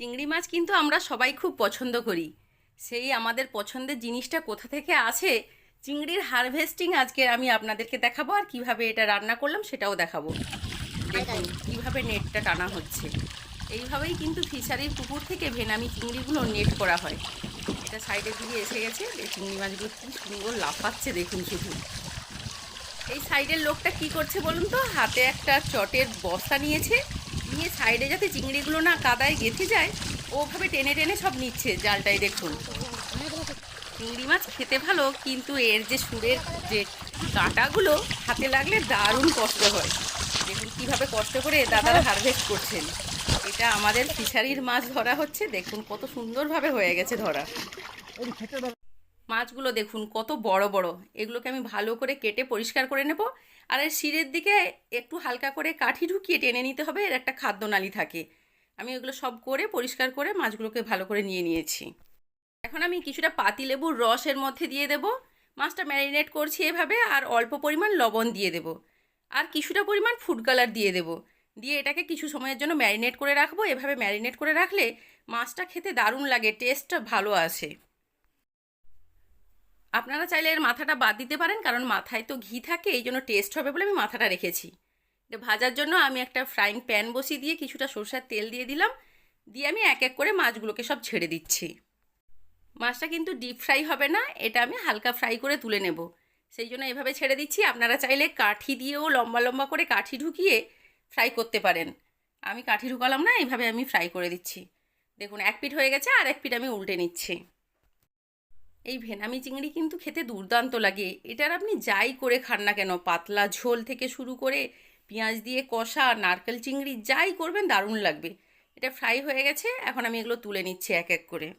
চিংড়ি মাছ কিন্তু আমরা সবাই খুব পছন্দ করি। সেই আমাদের পছন্দের জিনিসটা কোথা থেকে আছে? চিংড়ির হারভেস্টিং আজকে আমি আপনাদেরকে দেখাবো আর কীভাবে এটা রান্না করলাম সেটাও দেখাবো। দেখুন কীভাবে নেটটা টানা হচ্ছে। এইভাবেই কিন্তু ফিশারির পুকুর থেকে ভেনামি চিংড়িগুলো নেট করা হয়। এটা সাইডের দিকে এসে গেছে। এই চিংড়ি মাছগুলো কী সুন্দর লাফাচ্ছে দেখুন শুধু। এই সাইডের লোকটা কি করছে বলুন তো? হাতে একটা চটের বস্তা নিয়েছে। নিয়ে সাইডে যাতে চিংড়িগুলো না কাদায় গেঁথে যায়, ওভাবে টেনে টেনে সব নিচ্ছে জালটাই দেখুন। চিংড়ি মাছ খেতে ভালো, কিন্তু এর যে সুরের যে কাঁটাগুলো, হাতে লাগলে দারুণ কষ্ট হয়। দেখুন কীভাবে কষ্ট করে দাদারা হারভেস্ট করছেন। এটা আমাদের ফিশারির মাছ ধরা হচ্ছে, দেখুন কত সুন্দরভাবে হয়ে গেছে ধরা। মাছগুলো দেখুন, কত বড় বড়। এগুলোকে আমি ভালো করে কেটে পরিষ্কার করে নেব। আর এর শিরের দিকে একটু হালকা করে কাঠি ঢুকিয়ে টেনে নিতে হবে, এর একটা খাদ্যনালী থাকে। আমি এগুলো সব করে পরিষ্কার করে মাছগুলোকে ভালো করে নিয়ে নিয়েছি। এখন আমি কিছুটা পাতিলেবুর রস এর মধ্যে দিয়ে দেব। মাছটা ম্যারিনেট করছি এভাবে, আর অল্প পরিমাণ লবণ দিয়ে দেব। আর কিছুটা পরিমাণ ফুড কালার দিয়ে দেব। দিয়ে এটাকে কিছু সময়ের জন্য ম্যারিনেট করে রাখব। এভাবে ম্যারিনেট করে রাখলে মাছটা খেতে দারুণ লাগে, টেস্টটা ভালো আসে। আপনারা চাইলে এর মাথাটা বাদ দিতে পারেন, কারণ মাথায় তো ঘি থাকে, এই জন্য টেস্ট হবে বলে আমি মাথাটা রেখেছি। এটা ভাজার জন্য আমি একটা ফ্রাইং প্যান বসিয়ে দিয়ে কিছুটা সরষের তেল দিয়ে দিলাম, দিয়ে আমি এক এক করে মাছগুলোকে সব ছেড়ে দিচ্ছি। মাছটা কিন্তু ডিপ ফ্রাই হবে না, এটা আমি হালকা ফ্রাই করে তুলে নেব। সেই জন্য এভাবে ছেড়ে দিচ্ছি, আপনারা চাইলে কাঠি দিয়েও লম্বা লম্বা করে কাঠি ঢুকিয়ে ফ্রাই করতে পারেন। আমি কাঠি ঢুকালাম না এইভাবে আমি ফ্রাই করে দিচ্ছি। দেখুন, এক পিঠ হয়ে গেছে, আর এক পিঠ আমি উল্টে নিচ্ছি। এই ভেনামি চিংড়ি কিন্তু খেতে দুর্দান্ত লাগে। এটার আপনি যাই করে খান না কেন? পাতলা ঝোল থেকে শুরু করে পেঁয়াজ দিয়ে কষা, নারকেল চিংড়ি যাই করবেন, দারুণ লাগবে। এটা ফ্রাই হয়ে গেছে, এখন আমি এগুলো তুলে নিচ্ছি এক এক করে।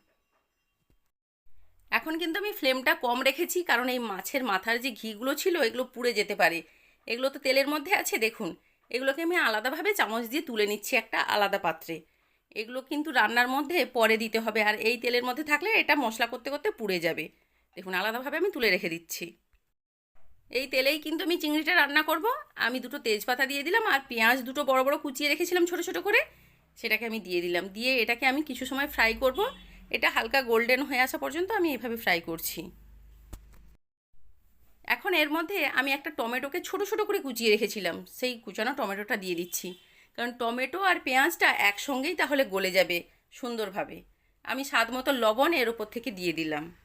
এখন কিন্তু আমি ফ্লেমটা কম রেখেছি, কারণ এই মাছের মাথার যে ঘিগুলো ছিল, এগুলো পুড়ে যেতে পারে। এগুলো তো তেলের মধ্যে আছে, দেখুন। এগুলোকে আমি আলাদাভাবে চামচ দিয়ে তুলে নিচ্ছি একটা আলাদা পাত্রে। এগুলো কিন্তু রান্নার মধ্যে পরে দিতে হবে। আর এই তেলের মধ্যে থাকলে এটা মশলা করতে করতে পুড়ে যাবে। দেখুন, আলাদাভাবে আমি তুলে রেখে দিচ্ছি। এই তেলেই কিন্তু আমি চিংড়িটা রান্না করব। আমি দুটো তেজপাতা দিয়ে দিলাম আর পেঁয়াজ দুটো বড় বড় কুচিয়ে রেখেছিলাম ছোট ছোট করে। সেটাকে আমি দিয়ে দিলাম। দিয়ে এটাকে আমি কিছু সময় ফ্রাই করব। এটা হালকা গোল্ডেন হয়ে আসা পর্যন্ত আমি এভাবে ফ্রাই করছি। এখন এর মধ্যে আমি একটা টমেটোকে ছোট ছোট করে কুচিয়ে রেখেছিলাম। সেই কুচানো টমেটোটা দিয়ে দিচ্ছি। কারণ টমেটো আর পেঁয়াজটা একসঙ্গেই তাহলে গলে যাবে সুন্দরভাবে। আমি স্বাদ মতো লবণ এর ওপর থেকে দিয়ে দিলাম।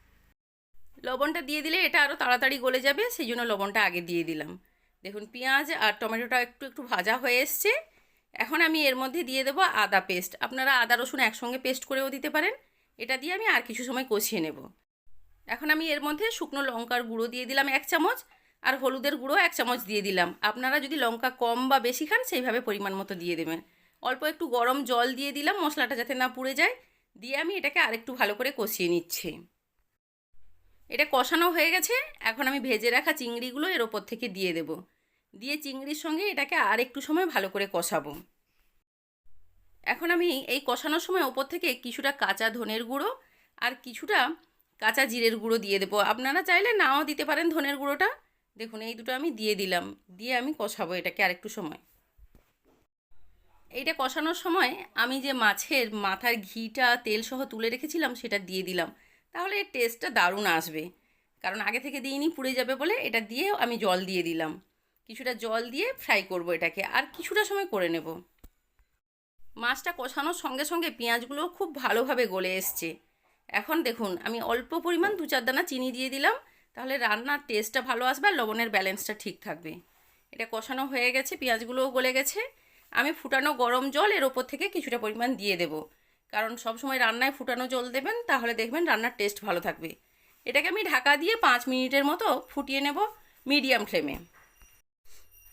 লবণটা দিয়ে দিলে এটা আরও তাড়াতাড়ি গলে যাবে সেই জন্য লবণটা আগে দিয়ে দিলাম। দেখুন, পেঁয়াজ আর টমেটোটা একটু একটু ভাজা হয়ে এসছে। এখন আমি এর মধ্যে দিয়ে দেবো আদা পেস্ট। আপনারা আদা, রসুন একসঙ্গে পেস্ট করেও দিতে পারেন। এটা দিয়ে আমি আর কিছু সময় কষিয়ে নেব। এখন আমি এর মধ্যে শুকনো লঙ্কার গুঁড়ো দিয়ে দিলাম এক চামচ। আর হলুদের গুঁড়ো এক চামচ দিয়ে দিলাম। আপনারা যদি লঙ্কা কম বা বেশি খান, সেইভাবে পরিমাণ মতো দিয়ে দেবেন। অল্প একটু গরম জল দিয়ে দিলাম, মশলাটা যাতে না পুড়ে যায়। দিয়ে আমি এটাকে আরেকটু ভালো করে কষিয়ে নিচ্ছি। এটা কষানো হয়ে গেছে। এখন আমি ভেজে রাখা চিংড়িগুলো এর ওপর থেকে দিয়ে দেব। দিয়ে চিংড়ির সঙ্গে এটাকে আর একটু সময় ভালো করে কষাবো। এখন আমি এই কষানোর সময় ওপর থেকে কিছুটা কাঁচা ধনের গুঁড়ো আর কিছুটা কাঁচা জিরের গুঁড়ো দিয়ে দেবো। আপনারা চাইলে নাও দিতে পারেন ধনের গুঁড়োটা। দেখুন, এই দুটো আমি দিয়ে দিলাম। দিয়ে আমি কষাবো এটাকে আরেকটু সময়। এইটা কষানোর সময় আমি যে মাছের, মাথার ঘিটা তেল সহ তুলে রেখেছিলাম, সেটা দিয়ে দিলাম। তাহলে এর টেস্টটা দারুণ আসবে। কারণ আগে থেকে দিইনি, পুড়ে যাবে বলে এটা দিয়ে আমি জল দিয়ে দিলাম। কিছুটা জল দিয়ে ফ্রাই করব এটাকে, আর কিছুটা সময় করে নেব। মাছটা কষানোর সঙ্গে সঙ্গে পেঁয়াজগুলো খুব ভালোভাবে গলে এসছে। এখন দেখুন, আমি অল্প পরিমাণ দু চার দানা চিনি দিয়ে দিলাম। তাহলে রান্নার টেস্টটা ভালো আসবে আর লবণের ব্যালেন্সটা ঠিক থাকবে। এটা কষানো হয়ে গেছে, পেঁয়াজগুলোও গলে গেছে। আমি ফুটানো গরম জল এর ওপর থেকে কিছুটা পরিমাণ দিয়ে দেব। কারণ সব সময় রান্নায় ফুটানো জল দেবেন, তাহলে দেখবেন রান্নার টেস্ট ভালো থাকবে। এটাকে আমি ঢাকা দিয়ে পাঁচ মিনিটের মতো ফুটিয়ে নেব মিডিয়াম ফ্লেমে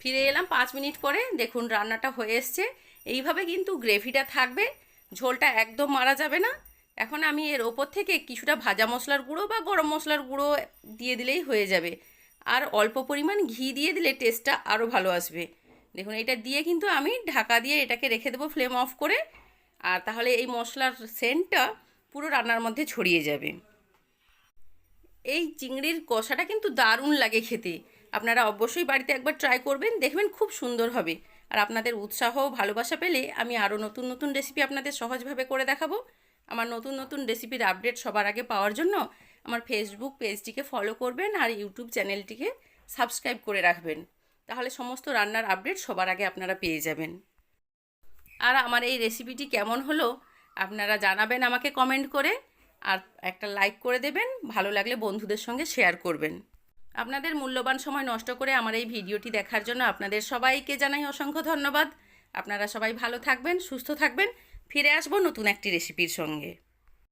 ফিরে এলাম পাঁচ মিনিট পরে, দেখুন রান্নাটা হয়ে এসছে। এইভাবে কিন্তু গ্রেভিটা থাকবে, ঝোলটা একদম মারা যাবে না। এখন আমি এর ওপর থেকে কিছুটা ভাজা মশলার গুঁড়ো বা গরম মশলার গুঁড়ো দিয়ে দিলেই হয়ে যাবে। আর অল্প পরিমাণ ঘি দিয়ে দিলে টেস্টটা আরও ভালো আসবে। দেখুন, এটা দিয়ে কিন্তু আমি ঢাকা দিয়ে এটাকে রেখে দেবো ফ্লেম অফ করে। আর তাহলে এই মশলার সেন্টটা পুরো রান্নার মধ্যে ছড়িয়ে যাবে। এই চিংড়ির কষাটা কিন্তু দারুণ লাগে খেতে। আপনারা অবশ্যই বাড়িতে একবার ট্রাই করবেন, দেখবেন খুব সুন্দর হবে। আর আপনাদের উৎসাহ ভালোবাসা পেলে আমি আরও নতুন নতুন রেসিপি আপনাদের সহজভাবে করে দেখাবো। আমার নতুন নতুন রেসিপির আপডেট সবার আগে পাওয়ার জন্য আমার ফেসবুক পেজটিকে ফলো করবেন আর ইউটিউব চ্যানেলটিকে সাবস্ক্রাইব করে রাখবেন। তাহলে সমস্ত রান্নার আপডেট সবার আগে আপনারা পেয়ে যাবেন। আর আমার এই রেসিপিটি কেমন হলো আপনারা জানাবেন আমাকে কমেন্ট করে আর একটা লাইক করে দেবেন, ভালো লাগলে বন্ধুদের সঙ্গে শেয়ার করবেন। আপনাদের মূল্যবান সময় নষ্ট করে আমার এই ভিডিওটি দেখার জন্য আপনাদের সবাইকে জানাই অসংখ্য ধন্যবাদ। আপনারা সবাই ভালো থাকবেন, সুস্থ থাকবেন। ফিরে আসব নতুন একটি রেসিপির সঙ্গে।